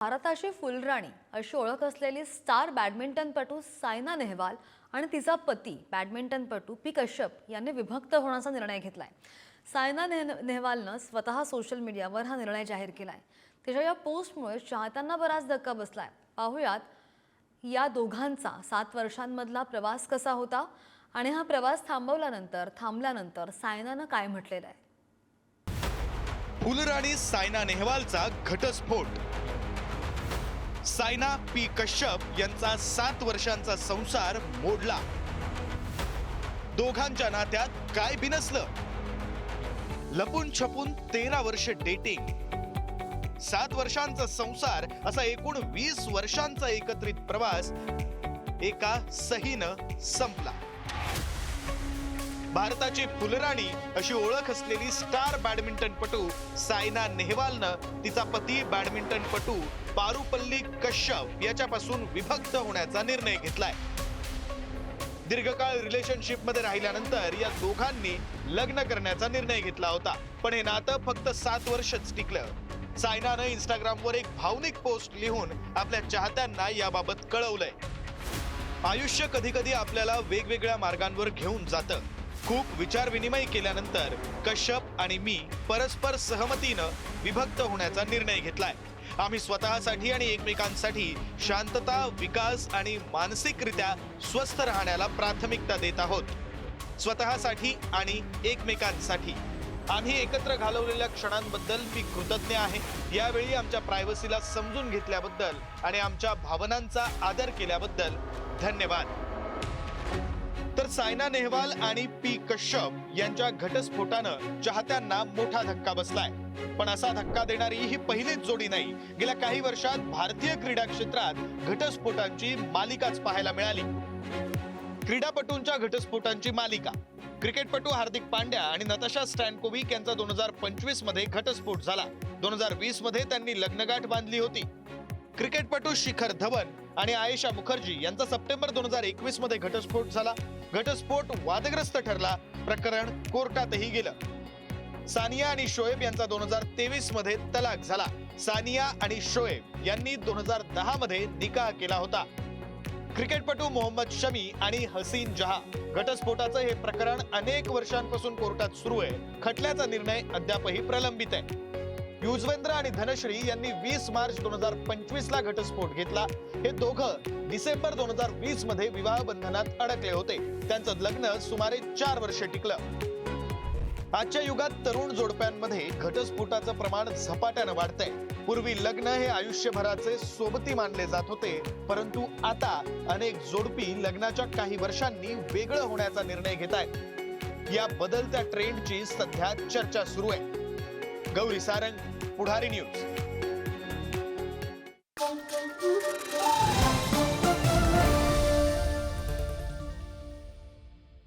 भारताची फुलराणी अशी ओळख असलेली स्टार बॅडमिंटनपटू सायना नेहवाल आणि तिचा पती बॅडमिंटनपटू पी कश्यप यांनी विभक्त होण्याचा निर्णय घेतलाय. सायना नेह नेहवालनं स्वतः सोशल मीडियावर हा निर्णय जाहीर केलाय. तिच्या या पोस्टमुळे चाहत्यांना बराच धक्का बसलाय. पाहुयात या दोघांचा सात वर्षांमधला प्रवास कसा होता आणि हा प्रवास थांबवल्यानंतर थांबल्यानंतर सायनानं काय म्हटलेलं आहे? फुलराणी सायना नेहवालचा घटस्फोट सायना पी. कश्यप यांचा सात वर्षांचा संसार मोडला. दोघांच्या नात्यात काय बिनसलं लपून छपून तेरा वर्ष डेटिंग सात वर्षांचा संसार असा एकूण वीस वर्षांचा एकत्रित प्रवास एका सहीनं संपला. भारताची फुलराणी अशी ओळख असलेली स्टार बॅडमिंटनपटू सायना नेहवालनं तिचा पती बॅडमिंटनपटू पारुपल्ली कश्यप याच्यापासून विभक्त होण्याचा निर्णय घेतलाय. दीर्घकाळ रिलेशनशिपमध्ये राहिल्यानंतर या दोघांनी लग्न करण्याचा निर्णय घेतला होता. पण हे नातं फक्त सात वर्षच टिकलं. सायनानं इंस्टाग्रामवर एक भावनिक पोस्ट लिहून आपल्या चाहत्यांना याबाबत कळवलंय. आयुष्य कधी कधी आपल्याला वेगवेगळ्या मार्गांवर घेऊन जातं. खूप विचारविनिमय केल्यानंतर कश्यप आणि मी परस्पर सहमतीनं विभक्त होण्याचा निर्णय घेतलाय. आम्ही स्वतःसाठी आणि एकमेकांसाठी शांतता विकास आणि मानसिकरित्या स्वस्थ राहण्याला प्राथमिकता देत आहोत. स्वतःसाठी आणि एकमेकांसाठी. आम्ही एकत्र घालवलेल्या क्षणांबद्दल मी कृतज्ञ आहे. यावेळी आमच्या प्रायव्हसीला समजून घेतल्याबद्दल आणि आमच्या भावनांचा आदर केल्याबद्दल धन्यवाद. तर सायना नेहवाल आणि पी कश्यप यांच्या घटस्फोटानं चाहत्यांना मोठा धक्का बसलाय. पण असा धक्का देणारी ही पहिलीच जोडी नाही. गेल्या काही वर्षात भारतीय क्रीडा क्षेत्रात घटस्फोटांची मालिकाच पाहायला मिळाली. क्रीडापटूंच्या घटस्फोटांची मालिका. क्रिकेटपटू हार्दिक पांड्या आणि नताशा स्टॅनकोविक यांचा दोन हजार पंचवीसमध्ये घटस्फोट झाला. दोन हजार वीसमध्ये त्यांनी लग्नगाठ बांधली होती. क्रिकेटपटू शिखर धवन आणि आयशा मुखर्जी यांचा सप्टेंबर दोन हजार एकवीसमध्ये घटस्फोट झाला. घटस्फोट वादग्रस्त ठरला. प्रकरण कोर्टातही गेलं. सानिया आणि शोएब यांचा दोन हजार तेवीसमध्ये तलाक झाला. सानिया आणि शोएब यांनी दोन हजार दहा मध्ये निकाह केला होता. क्रिकेटपटू मोहम्मद शमी आणि हसीन जहा. घटस्फोटाचं हे प्रकरण अनेक वर्षांपासून कोर्टात सुरू आहे. खटल्याचा निर्णय अद्यापही प्रलंबित आहे. युजवेंद्र आणि धनश्री यांनी वीस मार्च दोन हजार पंचवीस ला घटस्फोट घेतला. हे दोघं डिसेंबर दोन हजार वीसमध्ये विवाह बंधनात अडकले होते. त्यांचं लग्न सुमारे चार वर्ष टिकलं. आजच्या युगात तरुण जोडप्यांमध्ये घटस्फोटाचं प्रमाण झपाट्यानं वाढतंय. पूर्वी लग्न हे आयुष्यभराचे सोबती मानले जात होते परंतु आता अनेक जोडपी लग्नाच्या काही वर्षांनी वेगळं होण्याचा निर्णय घेत आहेत या बदलत्या ट्रेंडची सध्या चर्चा सुरू आहे. गौरी सारंग पुढारी न्यूज.